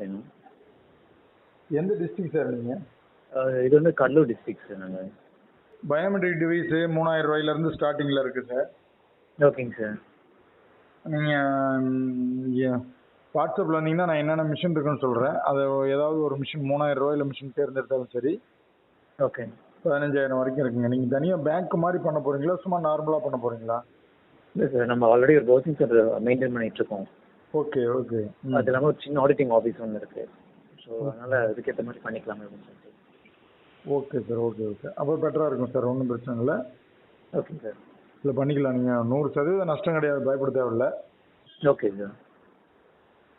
வேணும். எந்த district sir நீங்கள் இது வந்து கடலூர் டிஸ்ட்ரிக்ட் சார் நாங்கள் பயோமெட்ரிக் டிவைஸு மூணாயிரம் ரூபாயிலேருந்து ஸ்டார்டிங்கில் இருக்குது சார் ஓகேங்க சார் நீங்கள் வாட்ஸ்அப்பில் வந்தீங்கன்னா நான் என்னென்ன மிஷின் இருக்குன்னு சொல்கிறேன் அது ஏதாவது ஒரு மிஷின் மூணாயிரம் ரூபாயில மிஷின் தேர்ந்தெடுத்தாலும் சரி. ஓகே பதினஞ்சாயிரம் வரைக்கும் இருக்குங்க. நீங்கள் தனியாக பேங்க் மாதிரி பண்ண போகிறீங்களா சும்மா நார்மலாக பண்ண போகிறீங்களா இல்லை சார் நம்ம ஆல்ரெடி ஒரு ப்ரௌசிங் சென்டர் மெயின்டைன் பண்ணிட்டு இருக்கோம். Okay okay. அது இல்லாமல் ஒரு சின்ன ஆடிட்டிங் ஆஃபீஸ் ஒன்று இருக்கு. ஸோ அதனால அதுக்கேற்ற மாதிரி பண்ணிக்கலாம் அப்படின்னு சொல்லிட்டு. Okay sir. Okay okay. அப்போ பெட்டராக இருக்கும் சார். ஒன்றும் பிரச்சனை இல்லை. ஓகேங்க சார். இல்லை பண்ணிக்கலாம். நீங்கள் நூறு சதவீதம் நஷ்டம் கிடையாது. பயப்பட தேவையில்ல. Okay sir.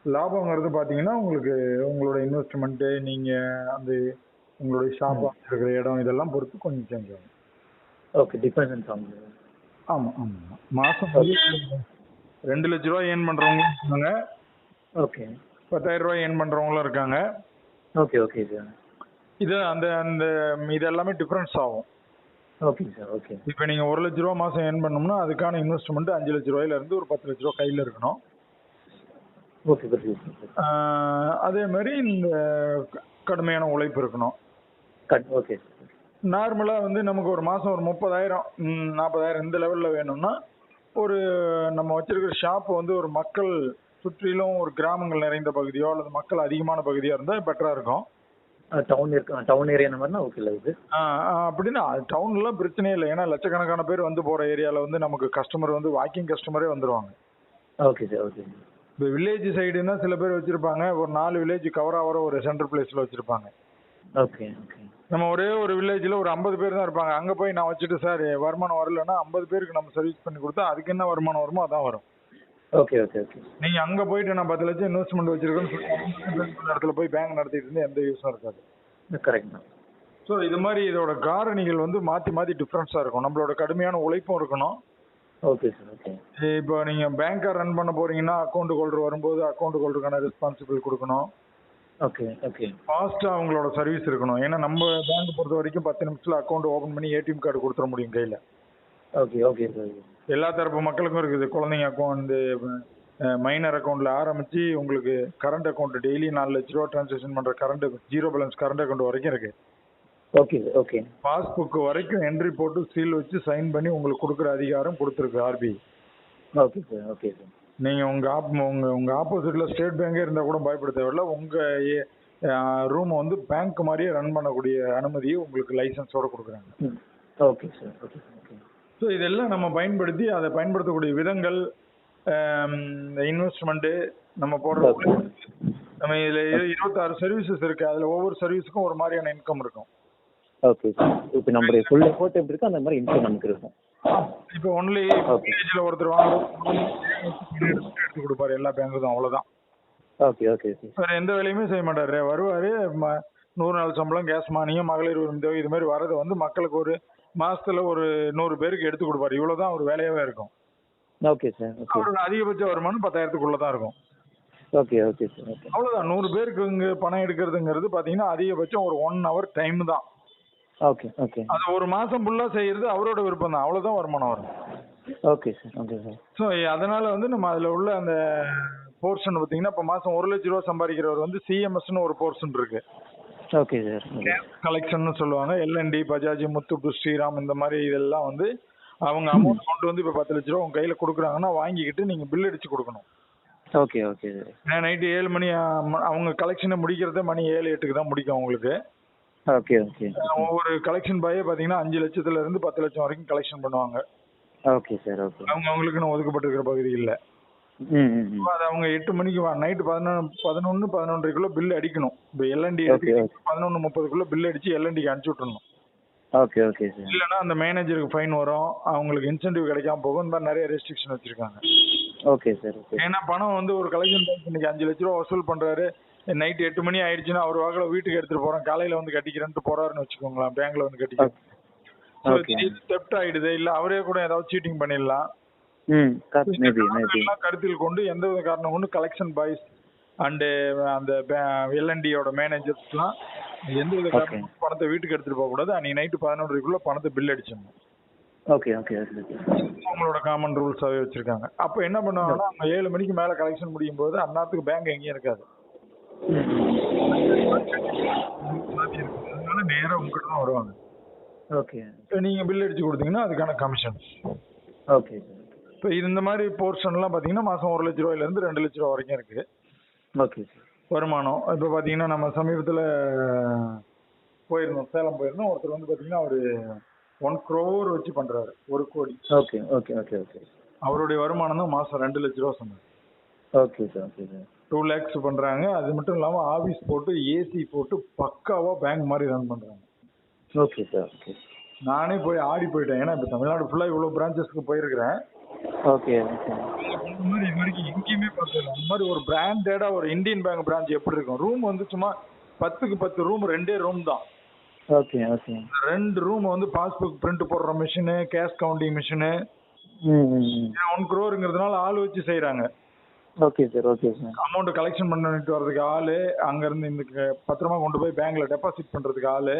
லாபங்கிறது பார்த்தீங்கன்னா உங்களுக்கு உங்களோட இன்வெஸ்ட்மெண்ட்டு நீங்கள் அந்த உங்களுடைய ஷாப் இருக்கிற இடம் இதெல்லாம் பொறுத்து கொஞ்சம் சேஞ்ச் ஆகும். ஓகே டிபெண்ட்ஸ் ஆகும் ஆமாம் ஆமாம் மாதம் ரெண்டு லட்ச ரூபா ஏர்ன் பண்ணுறவங்களும் இருக்காங்க. ஓகே. பத்தாயிரம் ரூபாய் ஏர்ன் பண்ணுறவங்களும் இருக்காங்க. Okay okay sir. இது அந்த அந்த இது எல்லாமே டிஃப்ரென்ஸ் ஆகும். ஓகேங்க சார் ஓகே. இப்போ நீங்கள் ஒரு லட்ச ரூபா மாதம் ஏர்ன் பண்ணோம்னா அதுக்கான இன்வெஸ்ட்மெண்ட் அஞ்சு லட்ச ரூபாயிலேருந்து ஒரு பத்து லட்ச ரூபா கையில் இருக்கணும். ஓகே அதே மாதிரி இந்த கடுமையான உழைப்பு இருக்கணும். ஓகே. நார்மலாக வந்து நமக்கு ஒரு மாதம் ஒரு முப்பதாயிரம் நாற்பதாயிரம் இந்த லெவலில் வேணும்னா ஒரு நம்ம வச்சிருக்கிற ஷாப் வந்து ஒரு மக்கள் சுற்றிலும் ஒரு கிராமங்கள் நிறைந்த பகுதியோ அல்லது மக்கள் அதிகமான பகுதியாக இருந்தால் பெட்டராக இருக்கும். டவுன் இருக்கு டவுன் ஏரியா மாதிரினா ஓகே இல்லை இது. அப்படின்னா டவுன்லாம் பிரச்சனையே இல்லை. ஏன்னா லட்சக்கணக்கான பேர் வந்து போகிற ஏரியாவில் வந்து நமக்கு கஸ்டமர் வந்து வாக்கிங் கஸ்டமரே வந்துடுவாங்க ஓகே சார் ஓகே இப்போ வில்லேஜ் சைடுன்னா சில பேர் வச்சுருப்பாங்க. ஒரு நாலு வில்லேஜ் கவர் ஆகிற ஒரு சென்ட்ரல் பிளேஸில் வச்சுருப்பாங்க. ஓகே ஓகே நம்ம ஒரே ஒரு வில்லேஜில் ஒரு ஐம்பது பேர் தான் இருப்பாங்க. அங்கே போய் நான் வச்சுட்டு சார் வருமானம் வரலன்னா ஐம்பது பேருக்கு நம்ம சர்வீஸ் பண்ணி கொடுத்தா அதுக்கு என்ன வருமானம் வருமோ அதான் வரும். Okay okay okay. நீங்கள் அங்கே போயிட்டு நான் பத்து லட்சம் இன்வெஸ்ட்மெண்ட் வச்சிருக்கேன்னு இடத்துல போய் பேங்க் நடத்திட்டு இருந்து எந்த யூஸும் இருக்காது. கரெக்ட் தான். ஸோ இது மாதிரி இதோட காரணிகள் வந்து மாற்றி மாற்றி டிஃப்ரென்ஸாக இருக்கும். நம்மளோட கடுமையான உழைப்பும் இருக்கணும். Okay sir okay. இப்போ நீங்கள் பேங்க்கை ரன் பண்ண போறீங்கன்னா அக்கௌண்ட் ஹோல்டர் வரும்போது அக்கௌண்ட் ஹோல்டருக்கான ரெஸ்பான்சிபிள் கொடுக்கணும். Okay okay. ஃபாஸ்ட்டாக அவங்களோட சர்வீஸ் இருக்கணும். ஏன்னா நம்ம பேங்க் பொறுத்த வரைக்கும் பத்து நிமிஷத்தில் அக்கௌண்ட் ஓப்பன் பண்ணி ஏடிஎம் கார்டு கொடுத்துட முடியும் கையில். ஓகே ஓகே சார் எல்லா தரப்பு மக்களுக்கும் இருக்குது. குழந்தைங்க அக்கௌண்ட் மைனர் அக்கௌண்ட்ல ஆரம்பிச்சு உங்களுக்கு கரண்ட் அக்கௌண்ட் டெய்லி நாலு லட்ச ரூபா டிரான்சாக்ஷன் பண்ற current zero balance current account வரைக்கும் இருக்கு. Okay okay. பாஸ்புக் வரைக்கும் என்ட்ரி போட்டு சீல் வச்சு சைன் பண்ணி உங்களுக்கு கொடுக்குற அதிகாரம் கொடுத்துருக்கு RBI okay sir okay sir நீங்க உங்க ஆப் உங்க உங்க ஆப்போசிட்ல ஸ்டேட் பேங்கே இருந்தா கூட பயப்பட தேவையில்ல. உங்க ரூம் வந்து பேங்க் மாதிரியே ரன் பண்ணக்கூடிய அனுமதியை உங்களுக்கு லைசன்ஸோட கொடுக்குறாங்க. Okay sir okay okay so இதெல்லாம் நம்ம பயன்படுத்தி அதை பயன்படுத்தக்கூடிய விதங்கள் இன்வெஸ்ட்மெண்ட்டு நம்ம போடுற. நம்ம இதில் இருபத்தாறு சர்வீசஸ் இருக்கு. அதில் ஒவ்வொரு சர்வீஸுக்கும் ஒரு மாதிரியான இன்கம் இருக்கும். ஓகே சார் இப்போ நம்மளுடைய ஃபுல் எஃபோர்ட் எப்படி இருக்கோ அந்த மாதிரி இன்கம் நமக்கு இருக்கும். இப்போ ஒன்லி ஒருத்தர் வாங்க எடுத்து கொடுப்பாரு. எல்லா பேங்க்கும் அவ்வளோதான் ஓகே ஓகே வேறு எந்த வேலையுமே செய்ய மாட்டாரு. வருவார் நூறு நாள் சம்பளம் கேஸ் மானியம் மகளிர் உரிமை இது மாதிரி வரதை வந்து மக்களுக்கு ஒரு மாசத்துல ஒரு நூறு பேருக்கு எடுத்து கொடுப்பாரு. இவ்வளவுதான் ஒரு வேலையாவே இருக்கும். ஓகே சார் அவரோட அதிகபட்ச வருமானம் பத்தாயிரத்துக்குள்ள தான் இருக்கும். Okay okay sir okay. அவ்வளவுதான். நூறு பேருக்கு இங்க பணம் எடுக்கிறதுங்கிறது பாத்தீங்கன்னா அதிகபட்சம் ஒரு ஒன் ஹவர் டைம் தான். Okay okay. அது ஒரு மாசம் ஃபுல்லா செய்யறது அவரோட விருப்பம் தான் அவ்வளவுதான் வருமானம் வரும். Okay sir okay sir so அதனால வந்து நம்ம அதுல உள்ள அந்த போர்ஷன் பாத்தீங்கன்னா இப்ப மாசம் ஒரு லட்ச ரூபா சம்பாதிக்கிறவர் வந்து சிஎம்எஸ்னு ஒரு போர்ஷன் இருக்கு. ஓகே சார் கலெக்ஷன் சொல்லுவாங்க. L N T Bajaj Muthoot Shriram இந்த மாதிரி இதெல்லாம் வந்து அவங்க அமௌண்ட் கொண்டு வந்து இப்போ பத்து லட்ச ரூபா உங்க கையில கொடுக்குறாங்கன்னா வாங்கிக்கிட்டு நீங்க பில் அடிச்சு கொடுக்கணும். ஓகே ஓகே சார் நைட்டு ஏழு மணி அவங்க கலெக்ஷனை முடிக்கிறதே மணி ஏழு எட்டுக்கு தான் முடிக்கும் அவங்களுக்கு. ஓகே ஓகே ஒவ்வொரு கலெக்ஷன் பாயே பார்த்தீங்கன்னா அஞ்சு லட்சத்துல இருந்து பத்து லட்சம் வரைக்கும் கலெக்ஷன் பண்ணுவாங்க. ஓகே சார் ஓகே அவங்க அவங்களுக்குன்னு ஒதுக்கப்பட்டிருக்கிற ம் ம் அது அவங்க எட்டு மணிக்கு நைட்டு பதினொன்று பதினொன்று பதினொன்றரைக்குள்ள பில் அடிக்கணும். இப்போ எல்என்டி. பதினொன்று முப்பதுக்குள்ள பில் அடிச்சு எல்என்டிக்கு அனுப்பிச்சு விட்டுறணும். ஓகே ஓகே சார் இல்லைன்னா அந்த மேனேஜருக்கு ஃபைன் வரும். அவங்களுக்கு இன்சென்டிவ் கிடைக்காம போகும். இந்த மாதிரி நிறைய ரெஸ்ட்ரிக்ஷன் வச்சிருக்காங்க. ஓகே சார் ஓகே ஏன்னா பணம் வந்து ஒரு கலெக்ஷன் இன்னைக்கு அஞ்சு லட்ச ரூபா வசூல் பண்றாரு. நைட் எட்டு மணி ஆயிடுச்சுன்னா அவர் வாக்கில் வீட்டுக்கு எடுத்துட்டு போறேன் காலையில வந்து கட்டிக்கிறேன்ட்டு போறாருன்னு வச்சுக்கோங்களேன். பேங்க்ல வந்து கட்டிக்க Okay. தெப்ட் ஆயிடுது இல்ல அவரே கூட ஏதாவது சீட்டிங் பண்ணிடலாம். கருத்தில் கொண்டு எந்த வித காரணம் கொண்டு கலெக்ஷன் பாய்ஸ் அண்டு அந்த எல்என்டியோட மேனேஜர்ஸ்லாம் எந்த வித காரணம் பணத்தை வீட்டுக்கு எடுத்துட்டு போக கூடாது. அன்னைக்கு நைட்டு பதினொன்றரைக்குள்ள பணத்தை பில் அடிச்சிடணும். ஓகே ஓகே அவங்களோட காமன் ரூல்ஸாவே வச்சிருக்காங்க. அப்போ என்ன பண்ணுவாங்கன்னா அவங்க ஏழு மணிக்கு மேல கலெக்ஷன் முடியும் போது அந்நேரத்துக்கு பேங்க் எங்கேயும் இருக்காது. அதனால நேரா உங்ககிட்ட தான் வருவாங்க. ஓகே நீங்க பில் அடிச்சு கொடுத்தீங்கன்னா அதுக்கான கமிஷன் ஓகே இப்போ இந்த மாதிரி போர்ஷன்லாம் பார்த்தீங்கன்னா மாசம் ஒரு லட்ச ரூபாயில இருந்து ரெண்டு லட்ச ரூபா வரைக்கும் இருக்கு. ஓகே வருமானம். இப்போ பார்த்தீங்கன்னா நம்ம சமீபத்தில் போயிருந்தோம் சேலம் போயிருந்தோம். ஒருத்தர் வந்து பார்த்தீங்கன்னா அவர் ஒன் க்ரோர் வச்சு பண்றாரு ஒரு கோடி. ஓகே ஓகே ஓகே ஓகே அவருடைய வருமானம் தான் மாசம் ரெண்டு லட்ச ரூபா சொன்னார். Okay sir okay sir two lakhs பண்றாங்க. அது மட்டும் இல்லாம ஆபீஸ் போட்டு ஏசி போட்டு பக்காவா பேங்க் மாதிரி ரன் பண்றாங்க. ஓகே சார் ஓகே நானே போய் ஆடி போயிட்டேன். ஏன்னா இப்போ தமிழ்நாடு ஃபுல்லா இவ்வளவு பிரான்ச்சஸ்க்கு போயிருக்கிறேன். ஓகே மாதிரி இது வரைக்கும் எங்கேயுமே பார்த்ததில்ல அந்த மாதிரி ஒரு பிராண்டடா ஒரு இந்தியன் பேங்க் பிரான்ச் எப்படி இருக்கும்? ரூம் வந்து சும்மா பத்துக்கு பத்து ரூம் ரெண்டே ரூம் தான். ஓகே ஓகே ரெண்டு ரூம் வந்து பாஸ்புக் பிரிண்ட் போடுற machine cash counting machine one க்ரோருங்கிறதுனால ஆள் வச்சு செய்றாங்க. Okay sir okay sir amount collection பண்ணிட்டு வர்றதுக்கு ஆளு அங்க இருந்து இந்த பத்திரமா கொண்டு போய் பேங்க்ல டெபாசிட் பண்றதுக்கு ஆளு.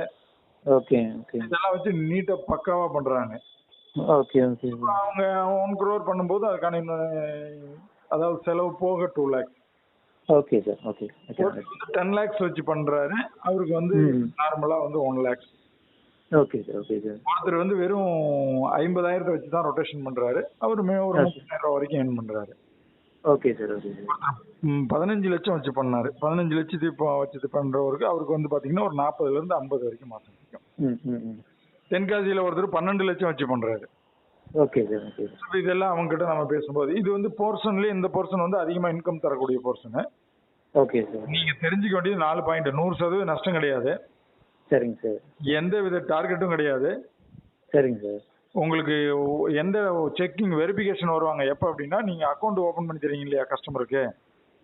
ஓகே ஓகே இதெல்லாம் வச்சு நீட்டா பக்காவா பண்றாங்க. ஓகே ஓகே அவங்க ஒன் க்ரோர் பண்ணும்போது அதுக்கான அதாவது செலவு போக two lakhs okay sir okay okay ten lakhs வச்சு பண்றாரு. அவருக்கு வந்து. நார்மலா வந்து one lakhs okay sir okay sir ஒருத்தர் வந்து வெறும் ஐம்பதாயிரத்தை வச்சு தான் ரொட்டேஷன் பண்றாரு. அவர் மே- ஒரு. முப்பதாயிரம் வரைக்கும் ஏர்ன் பண்றாரு. ஓகே சார் ஓகே சார் பதினஞ்சு லட்சம் வச்சு பண்ணாரு. பதினஞ்சு லட்சத்து இப்போ வச்சு பண்றவருக்கு அவருக்கு வந்து பாத்தீங்கன்னா ஒரு நாற்பதுல இருந்து ஐம்பது வரைக்கும் மாசம். தென்காசியில ஒருத்தர் பன்னெண்டு லட்சம் வச்சு பண்றாரு. ஓகே சார் இதெல்லாம் அவங்க கிட்ட நம்ம பேசும்போது இது வந்து போர்ஷன்லயே இந்த போர்ஷன் வந்து அதிகமா இன்கம் தரக்கூடிய போர்ஷன் ஓகே சார். நீங்க தெரிஞ்சுக்க வேண்டியது நாலு பாயிண்ட் நூறு சதவீதம் நஷ்டம் கிடையாது. சரிங்க சார். எந்த வித டார்கெட்டும் கிடையாது. சரிங்க சார். உங்களுக்கு எந்த செக்கிங் வெரிஃபிகேஷன் வருவாங்க? எப்போ அப்படின்னா நீங்க அக்கௌண்ட் ஓபன் பண்ணி தரீங்க இல்லையா கஸ்டமருக்கு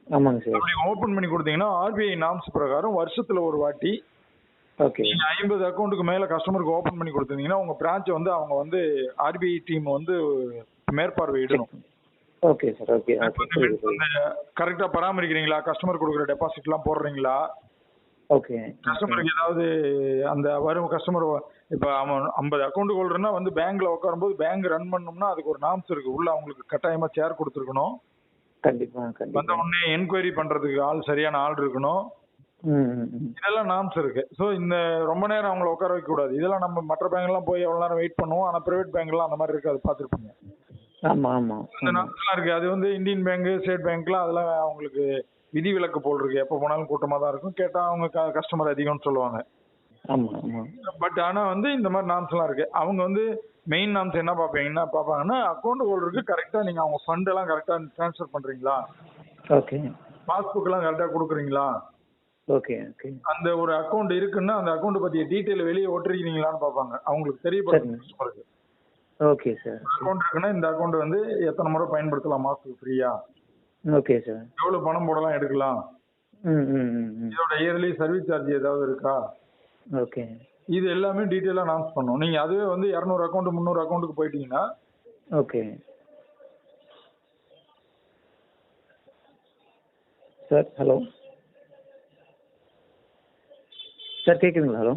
ஆமாங்க சார். அப்படி ஓபன் பண்ணி கொடுத்தீங்கன்னா ஆர்பிஐ நாம்ஸ் பிரகாரம் வருஷத்துல ஒரு வாட்டி நீங்க ஐம்பது அக்கௌண்ட்டுக்கு மேல கஸ்டமருக்கு ஓபன் பண்ணி கொடுத்தீங்கன்னா உங்க பிரான்ச் வந்து அவங்க வந்து ஆர்பிஐ டீம் வந்து மேற்பார்வையிடணும் ஓகே சார் ஓகே கரெக்டா பராமரிக்கிறீங்களா? கஸ்டமர் கொடுக்குற டெபாசிட் எல்லாம் போடுறீங்களா? ஓகே கஸ்டமருக்கு ஏதாவது அந்த வரும் கஸ்டமர் இப்ப அவன் ஐம்பது அக்கௌண்ட் ஹோல்டர்னா வந்து பேங்க்ல உட்காரும்போது பேங்க் ரன் பண்ணோம்னா அதுக்கு ஒரு நாம்ஸ் இருக்கு. உள்ள அவங்களுக்கு கட்டாயமா சேர் கொடுத்துருக்கணும். கண்டிப்பா வந்த உடனே என்கொயரி பண்றதுக்கு ஆள் சரியான ஆள் இருக்கணும். இதெல்லாம் நாம்ஸ் இருக்கு. ஸோ இந்த ரொம்ப நேரம் அவங்கள உட்கார வைக்க கூடாது. இதெல்லாம் நம்ம மற்ற பேங்க்லாம் போய் எவ்வளவு நேரம் வெயிட் பண்ணுவோம். ஆனா பிரைவேட் பேங்க்லாம் அந்த மாதிரி இருக்காது பார்த்துருப்பீங்க. ஆமா ஆமா. இந்த நாம்ஸ்லாம் இருக்கு. அது வந்து இந்தியன் பேங்க் ஸ்டேட் பேங்க்லாம் அதெல்லாம் அவங்களுக்கு விதி விலக்கு போல் இருக்கு. எப்போ போனாலும் கூட்டமா தான் இருக்கும். கேட்டா அவங்க கஸ்டமர் அதிகம்னு சொல்லுவாங்க. ஆமா ஆமா. பட் ஆனா வந்து இந்த மாதிரி நாம்ஸ் எல்லாம் இருக்கு. அவங்க வந்து மெயின் நாம்ஸ் என்ன பார்ப்பீங்கன்னா பார்ப்பாங்கன்னா அக்கௌண்ட் ஹோல்டருக்கு கரெக்டா நீங்க அவங்க ஃபண்ட் எல்லாம் கரெக்டா ட்ரான்ஸ்ஃபர் பண்றீங்களா? ஓகே பாஸ்புக் எல்லாம் கரெக்டா கொடுக்குறீங்களா? ஓகே ஓகே அந்த ஒரு அக்கௌண்ட் இருக்குன்னா அந்த அக்கௌண்ட் பத்திய டீட்டெயில் வெளியே ஒட்டுறீங்களான்னு பார்ப்பாங்க. அவங்களுக்கு தெரியப்படுது சரிங்க. கஸ்டமருக்கு ஓகே சார் அக்கௌண்ட் இருக்குன்னா இந்த அக்கௌண்ட் வந்து எத்தனை முறை பயன்படுத்தலாம் மாசத்துக்கு ஃப்ரீயா ஓகே சார் எவ்வளவு பணம் போடலாம் எடுக்கலாம்? இதோட இயர்லி சர்வீஸ் சார்ஜ் ஏதாவது இருக்கா? ஓகே இது எல்லாமே டீட்டெயிலாக அனௌன்ஸ் பண்ணும். நீங்க அதுவே வந்து இரநூறு அக்கௌண்ட் முந்நூறு அக்கௌண்ட்டுக்கு போயிட்டீங்கன்னா ஓகே சார் ஹலோ சார் கேட்குதுங்களா ஹலோ.